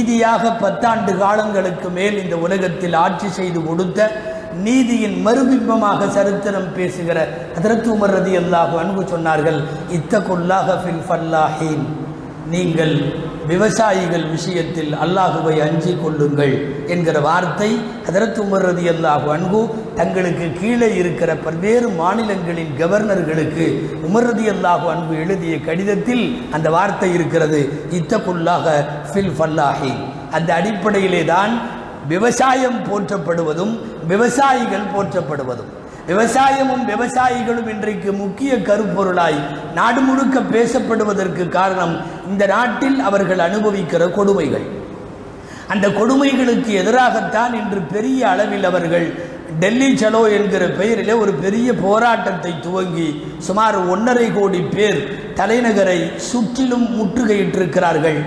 நீதியாக பத்தாண்டு காலங்களுக்கு மேல் இந்த உலகத்தில் ஆட்சி செய்து கொடுத்த நீதியின் மறுபிம்பமாக சரித்திரம் பேசுகிற ஹதரத் உமர் ரதி அல்லாஹு அன்பு சொன்னார்கள் இத்தகுல்லாக ஃபில் ஃபல்லாஹீன். நீங்கள் விவசாயிகள் விஷயத்தில் அல்லாஹுவை அஞ்சி கொள்ளுங்கள் என்கிற வார்த்தை ஹதரத் உமர் ரதி அல்லாஹு அன்பு தங்களுக்கு கீழே இருக்கிற பல்வேறு மாநிலங்களின் கவர்னர்களுக்கு உமர் ரதி அல்லாஹு அன்பு எழுதிய கடிதத்தில் அந்த வார்த்தை இருக்கிறது. இத்தகுல்லாக ஃபில் ஃபல்லாஹி. அந்த அடிப்படையிலே தான் விவசாயம் போற்றப்படுவதும் விவசாயிகள் போற்றப்படுவதும். விவசாயமும் விவசாயிகளும் இன்றைக்கு முக்கிய கருப்பொருளாய் நாடு முழுக்க பேசப்படுவதற்கு காரணம் இந்த நாட்டில் அவர்கள் அனுபவிக்கிற கொடுமைகள். அந்த கொடுமைகளுக்கு எதிராகத்தான் இன்று பெரிய அளவில் அவர்கள் டெல்லி சலோ என்கிற பெயரிலே ஒரு பெரிய போராட்டத்தை துவங்கி சுமார் ஒன்றரை கோடி பேர் தலைநகரை சுற்றிலும் முற்றுகையிட்டிருக்கிறார்கள்.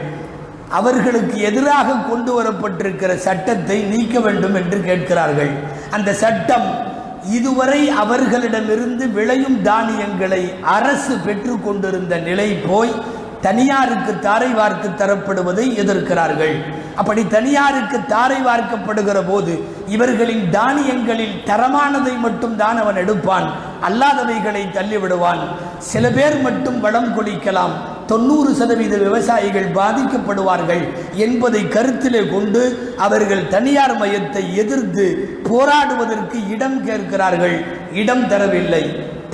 அவர்களுக்கு எதிராக கொண்டு வரப்பட்டிருக்கிற சட்டத்தை நீக்க வேண்டும் என்று கேட்கிறார்கள். அந்த சட்டம் இதுவரை அவர்களிடமிருந்து விளையும் தானியங்களை அரசு பெற்று கொண்டிருந்த நிலை போய் தனியாருக்கு தாரை வார்த்து தரப்படுவதை எதிர்க்கிறார்கள். அப்படி தனியாருக்கு தாரை வார்க்கப்படுகிற போது இவர்களின் தானியங்களில் தரமானதை மட்டும் தான் அவன் எடுப்பான். அல்லாதவைகளை தள்ளிவிடுவான். சில பேர் மட்டும் வளம் கொளிக்கலாம் தொண்ணூறு சதவீத விவசாயிகள் பாதிக்கப்படுவார்கள் என்பதை கருத்திலே கொண்டு அவர்கள் தனியார் மையத்தை எதிர்த்து போராடுவதற்கு இடம் கேட்கிறார்கள். இடம் தரவில்லை.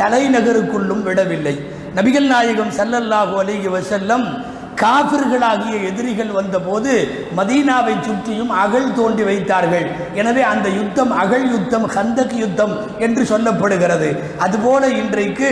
தலைநகருக்குள்ளும் விடவில்லை. நபிகள் நாயகம் சல்லல்லாஹு அலிகி வசல்லம் காபிர்களாகிய எதிரிகள் வந்தபோது மதீனாவை சுற்றியும் அகழ் தோண்டி வைத்தார்கள். எனவே அந்த யுத்தம் அகழ் யுத்தம் ஹந்தக் யுத்தம் என்று சொல்லப்படுகிறது. அதுபோல இன்றைக்கு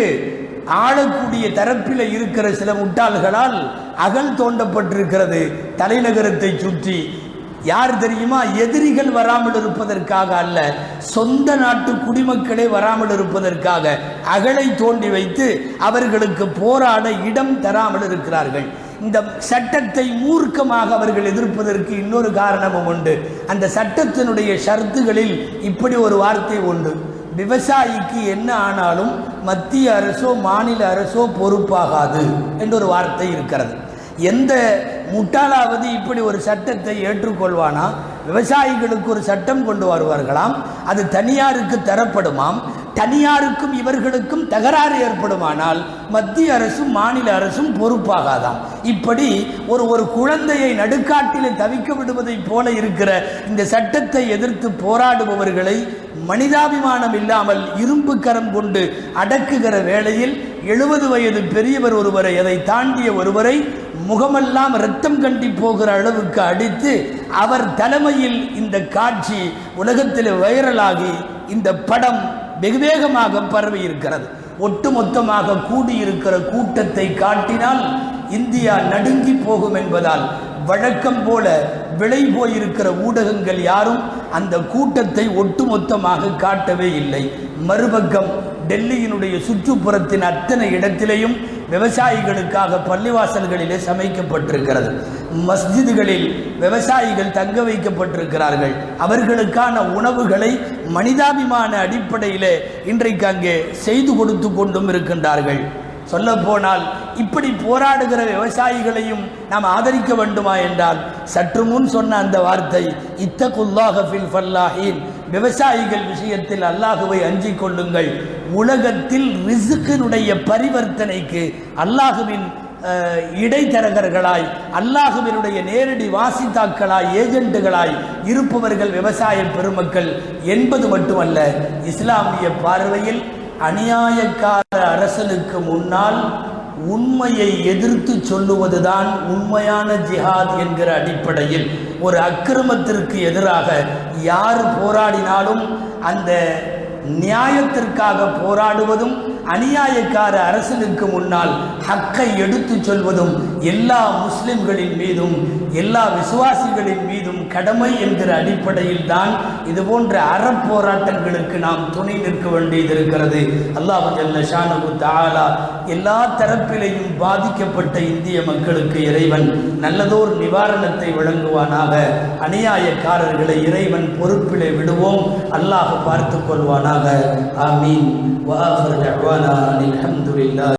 ஆளக்கூடிய தரப்பில் இருக்கிற சில முட்டாள்களால் அகல் தோண்டப்பட்டிருக்கிறது. தலைநகரத்தை சுற்றி. யார் தெரியுமா? எதிரிகள் வராமல் இருப்பதற்காக அல்ல சொந்த நாட்டு குடிமக்களே வராமல் இருப்பதற்காக அகலை தோண்டி வைத்து அவர்களுக்கு போராட இடம் தராமல் இருக்கிறார்கள். இந்த சட்டத்தை மூர்க்கமாக அவர்கள் எதிர்ப்பதற்கு இன்னொரு காரணமும் உண்டு. அந்த சட்டத்தினுடைய ஷர்த்துகளில் இப்படி ஒரு வார்த்தை உண்டு. விவசாயிக்கு என்ன ஆனாலும் மத்திய அரசோ மாநில அரசோ பொறுப்பாகாது என்ற ஒரு வார்த்தை இருக்கிறது. எந்த முட்டாளாவது இப்படி ஒரு சட்டத்தை ஏற்றுக்கொள்வானா? விவசாயிகளுக்கு ஒரு சட்டம் கொண்டு வருவார்களாம். அது தனியாருக்கு தரப்படுமாம். தனியாருக்கும் இவர்களுக்கும் தகராறு ஏற்படுமானால் மத்திய அரசும் மாநில அரசும் பொறுப்பாகாதாம். இப்படி ஒரு ஒரு குழந்தையை நடுக்காட்டிலே தவிக்க விடுவதைப் போல இருக்கிற இந்த சட்டத்தை எதிர்த்து போராடுபவர்களை மனிதாபிமானம் இல்லாமல் இரும்பு கரம் கொண்டு அடக்குகிற வேளையில் எழுபது வயது பெரியவர் ஒருவரை அதை தாண்டிய ஒருவரை முகமெல்லாம் ரத்தம் கண்டி போகிற அளவுக்கு அடித்து அவர் தலைமையில் இந்த காட்சி உலகத்தில் வைரலாகி இந்த படம் வெகு வேகமாக பரவி இருக்கிறது ஒட்டுமொத்தமாக கூடியிருக்கிற கூட்டத்தை காட்டினால் இந்தியா நடுங்கி போகும் என்பதால் வழக்கம் போல விலை போயிருக்கிற ஊடகங்கள் யாரும் அந்த கூட்டத்தை ஒட்டுமொத்தமாக காட்டவே இல்லை. மறுபக்கம் டெல்லியினுடைய சுற்றுப்புறத்தின் அத்தனை இடத்திலேயும் விவசாயிகளுக்காக பள்ளிவாசல்களிலே சமைக்கப்பட்டிருக்கிறது. மஸ்ஜிதுகளில் விவசாயிகள் தங்க வைக்கப்பட்டிருக்கிறார்கள். அவர்களுக்கான உணவுகளை மனிதாபிமான அடிப்படையிலே இன்றைக்கு அங்கே செய்து கொடுத்து கொண்டும் இருக்கின்றார்கள். சொல்ல போனால் இப்படி போராடுகிற விவசாயிகளையும் நாம் ஆதரிக்க வேண்டுமா என்றால் சற்று முன் சொன்ன அந்த வார்த்தை இத்தகுல்லாக ஃபில் ஃபல்லாஹின். விவசாயிகள் விஷயத்தில் அல்லாஹுவை அஞ்சிக் கொள்ளுங்கள். உலகத்தில் ரிசுக்கினுடைய பரிவர்த்தனைக்கு அல்லாஹுவின் இடைத்தரகர்களாய் அல்லாஹுவினுடைய நேரடி வாசித்தாக்களாய் ஏஜென்ட்டுகளாய் இருப்பவர்கள் விவசாய பெருமக்கள் என்பது மட்டுமல்ல இஸ்லாமிய பார்வையில் அநியாயக்கார அரசனுக்கு முன்னால் உண்மையை எதிர்த்து சொல்லுவதுதான் உண்மையான ஜிஹாத் என்கிற அடிப்படையில் ஒரு அக்கிரமத்திற்கு எதிராக யார் போராடினாலும் அந்த நியாயத்திற்காக போராடுவதும் அநியாயக்கார அரசனுக்கு முன்னால் ஹக்கை எடுத்துச் சொல்வதும் எல்லா முஸ்லிம்களின் மீதும் எல்லா விசுவாசிகளின் மீதும் கடமை என்கிற அடிப்படையில் தான் இது போன்ற அறப்போராட்டங்களுக்கு நாம் துணை நிற்க வேண்டியது இருக்கிறது அல்லாஹு ஜல்ல தாலா எல்லா தரப்பிலையும் பாதிக்கப்பட்ட இந்திய மக்களுக்கு இறைவன் நல்லதோர் நிவாரணத்தை வழங்குவானாக. அநியாயக்காரர்களை இறைவன் பொறுப்பிலே விடுவோம். அல்லாஹ் பார்த்துக் கொள்வானாக هذا آمين. وآخر دعوانا الحمد لله